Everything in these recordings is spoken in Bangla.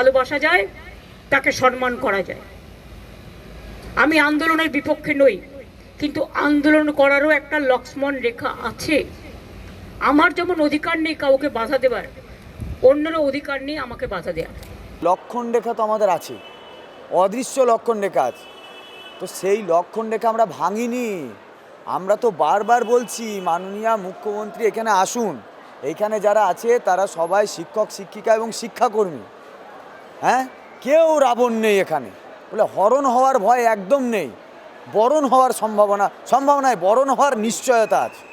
ভালোবাসা যায়, তাকে সম্মান করা যায়। আমি আন্দোলনের বিপক্ষে নই, কিন্তু আন্দোলন করারও একটা লক্ষ্মণ রেখা আছে। আমার যেমন অধিকার নেই কাউকে বাধা দেবার, অন্যেরও অধিকার নেই আমাকে বাধা দেওয়ার লক্ষণ রেখা তো আমাদের আছে, অদৃশ্য লক্ষণ রেখা আছে। তো সেই লক্ষণ রেখা আমরা ভাঙিনি। আমরা তো বারবার বলছি, মাননীয় মুখ্যমন্ত্রী এখানে আসুন। এইখানে যারা আছে, তারা সবাই শিক্ষক, শিক্ষিকা এবং শিক্ষাকর্মী। হ্যাঁ? কেউ রাবণ নেই এখানে। বলে হরণ হওয়ার ভয় একদম নেই। বরণ হওয়ার সম্ভাবনা, সম্ভাবনায় বরণ হওয়ার নিশ্চয়তা আছে।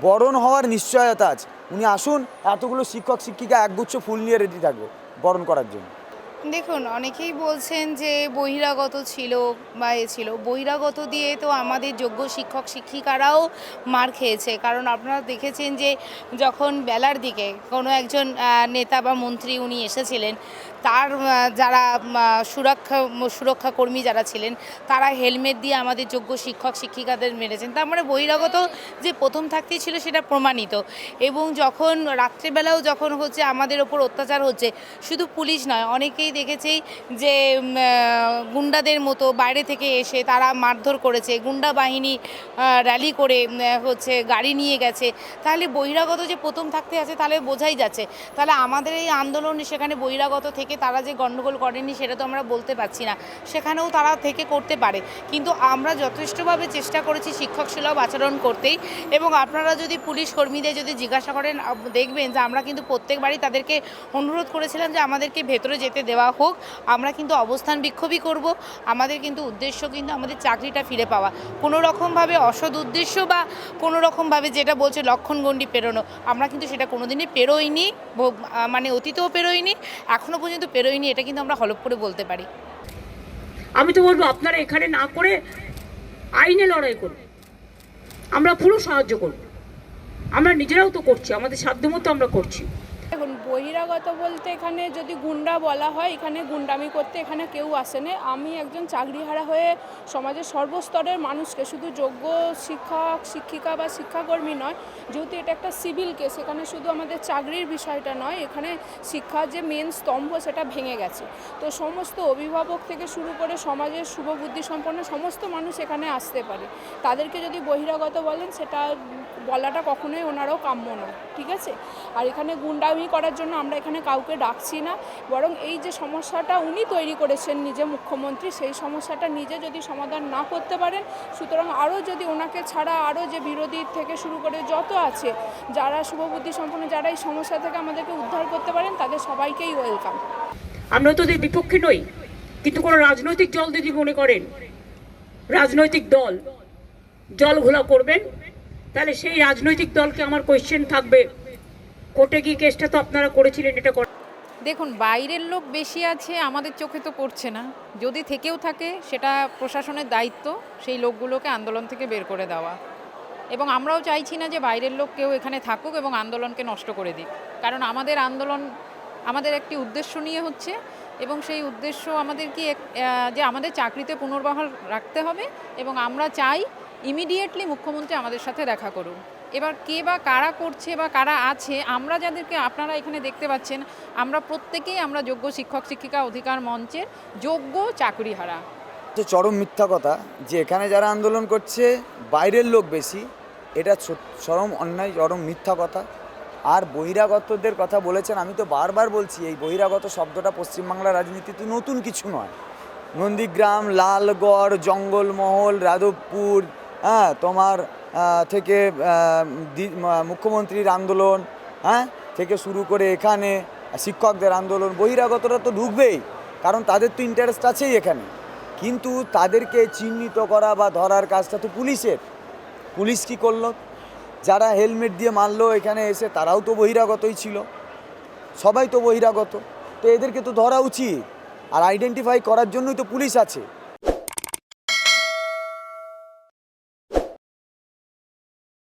বরণ হওয়ার নিশ্চয়তা আছে। উনি আসুন, এতগুলো শিক্ষক, শিক্ষিকা একগুচ্ছ ফুল নিয়ে রেডি থাকবে বরণ করার জন্য। দেখুন, অনেকেই বলছেন যে বহিরাগত ছিল বা এ ছিল। বহিরাগত দিয়ে তো আমাদের যোগ্য শিক্ষক, শিক্ষিকারাও মার খেয়েছে। কারণ আপনারা দেখেছেন যে যখন বেলার দিকে কোনো একজন নেতা বা মন্ত্রী উনি এসেছিলেন, তার যারা সুরক্ষা সুরক্ষা কর্মী যারা ছিলেন, তারা হেলমেট দিয়ে আমাদের যোগ্য শিক্ষক, শিক্ষিকাদের মেরেছেন। তার মানে বহিরাগত যে প্রথম থাকতেই ছিল সেটা প্রমাণিত। এবং যখন রাত্রেবেলাও যখন হচ্ছে আমাদের ওপর অত্যাচার হচ্ছে, শুধু পুলিশ নয়, অনেকেই দেখেছি যে গুন্ডাদের মতো বাইরে থেকে এসে তারা মারধর করেছে। গুন্ডা বাহিনী র্যালি করে হচ্ছে গাড়ি নিয়ে গেছে। তাহলে বহিরাগত যে প্রথম থাকতে আছে তাহলে বোঝাই যাচ্ছে। তাহলে আমাদের এই আন্দোলন সেখানে বহিরাগত থেকে তারা যে গণ্ডগোল করেনি সেটা তো আমরা বলতে পারছি না। সেখানেও তারা থেকে করতে পারে। কিন্তু আমরা যথেষ্টভাবে চেষ্টা করেছি শিক্ষক সুলভ আচরণ করতেই। এবং আপনারা যদি পুলিশ কর্মীদের যদি জিজ্ঞাসা করেন দেখবেন যে আমরা কিন্তু প্রত্যেকবারই তাদেরকে অনুরোধ করেছিলাম যে আমাদেরকে ভেতরে যেতে দেওয়া হোক আমরা কিন্তু অবস্থান বিক্ষোভই করব। আমাদের কিন্তু উদ্দেশ্য কিন্তু আমাদের চাকরিটা ফিরে পাওয়া। কোনো রকমভাবে অসৎ উদ্দেশ্য বা কোনো রকমভাবে যেটা বলছে লক্ষণগণ্ডি পেরোনো আমরা কিন্তু সেটা কোনোদিনই পেরোইনি ব- মানে অতীতেও পেরোইনি এখনও পর্যন্ত পেরোইনি এটা কিন্তু আমরা হলপ করে বলতে পারি। আমি তো বলব আপনারা এখানে না করে আইনে লড়াই করুন। আমরা পুরো সাহায্য করব। আমরা নিজেরাও তো করছি আমাদের সাধ্যমতো আমরা করছি। দেখুন বহিরাগত বলতে এখানে যদি গুন্ডা বলা হয়, এখানে গুন্ডামি করতে এখানে কেউ আসেনি। আমি একজন চাকরিহারা হয়ে সমাজের সর্বস্তরের মানুষকে শুধু যোগ্য শিক্ষক, শিক্ষিকা বা শিক্ষাকর্মী নয়, যেহেতু এটা একটা সিভিল কেস, এখানে শুধু আমাদের চাকরির বিষয়টা নয়, এখানে শিক্ষার যে মেন স্তম্ভ সেটা ভেঙে গেছে। তো সমস্ত অভিভাবক থেকে শুরু করে সমাজের শুভবুদ্ধি সম্পন্ন সমস্ত মানুষ এখানে আসতে পারে। তাদেরকে যদি বহিরাগত বলেন, সেটা বলাটা কখনোই ওনারাও কাম্য নয়, ঠিক আছে? আর এখানে গুন্ডামি করার জন্য আমরা এখানে কাউকে ডাকছি না। বরং এই যে সমস্যাটা উনি তৈরি করেছেন নিজে মুখ্যমন্ত্রী, সেই সমস্যাটা নিজে যদি সমাধান না করতে পারেন, সুতরাং আরও যদি ওনাকে ছাড়া আরও যে বিরোধী থেকে শুরু করে যত আছে, যারা শুভবুদ্ধি সম্পন্ন, যারা এই সমস্যা থেকে আমাদেরকে উদ্ধার করতে পারেন, তাদের সবাইকেই ওয়েলকাম। আমরা তো বিপক্ষে নই, কিন্তু কোনো রাজনৈতিক দল যদি মনে করেন, রাজনৈতিক দল জল ঘোলা করবেন, তাহলে সেই রাজনৈতিক দলকে আমার কোয়েশ্চেন থাকবে কোর্টে গিয়ে কেসটা তো আপনারা করেছিলেন, এটা দেখুন, বাইরের লোক বেশি আছে, আমাদের চোখে তো পড়ছে না। যদি থেকেও থাকে, সেটা প্রশাসনের দায়িত্ব, সেই লোকগুলোকে আন্দোলন থেকে বের করে দেওয়া। এবং আমরাও চাইছি না যে বাইরের লোক কেউ এখানে থাকুক এবং আন্দোলনকে নষ্ট করে দিক। কারণ আমাদের আন্দোলন, আমাদের একটি উদ্দেশ্য নিয়ে হচ্ছে, এবং সেই উদ্দেশ্য আমাদের কি যে আমাদের চাকরিতে পুনর্বহাল রাখতে হবে, এবং আমরা চাই ইমিডিয়েটলি মুখ্যমন্ত্রী আমাদের সাথে দেখা করুন। এবার কে বা কারা করছে বা কারা আছে, আমরা যাদেরকে আপনারা এখানে দেখতে পাচ্ছেন, আমরা প্রত্যেকেই আমরা যোগ্য শিক্ষক, শিক্ষিকা অধিকার মঞ্চের যোগ্য চাকরিহারা। যে চরম মিথ্যা কথা, যে এখানে যারা আন্দোলন করছে, বাইরের লোক বেশি, এটা চরম অন্যায়, চরম মিথ্যা কথা। আর বহিরাগতদের কথা বলেছেন, আমি তো বারবার বলছি, এই বহিরাগত শব্দটা পশ্চিমবাংলার রাজনীতিতে নতুন কিছু নয়। নন্দীগ্রাম, লালগড়, জঙ্গলমহল যাদবপুর হ্যাঁ তোমার থেকে মুখ্যমন্ত্রীর আন্দোলন হ্যাঁ থেকে শুরু করে এখানে শিক্ষকদের আন্দোলন, বহিরাগতরা তো ঢুকবেই, কারণ তাদের তো ইন্টারেস্ট আছেই এখানে। কিন্তু তাদেরকে চিহ্নিত করা বা ধরার কাজটা তো পুলিশের। পুলিশ কি করল? যারা হেলমেট দিয়ে মারলো এখানে এসে, তারাও তো বহিরাগতই ছিল। সবাই তো বহিরাগত। তো এদেরকে তো ধরা উচিত। আর আইডেন্টিফাই করার জন্যই তো পুলিশ আছে।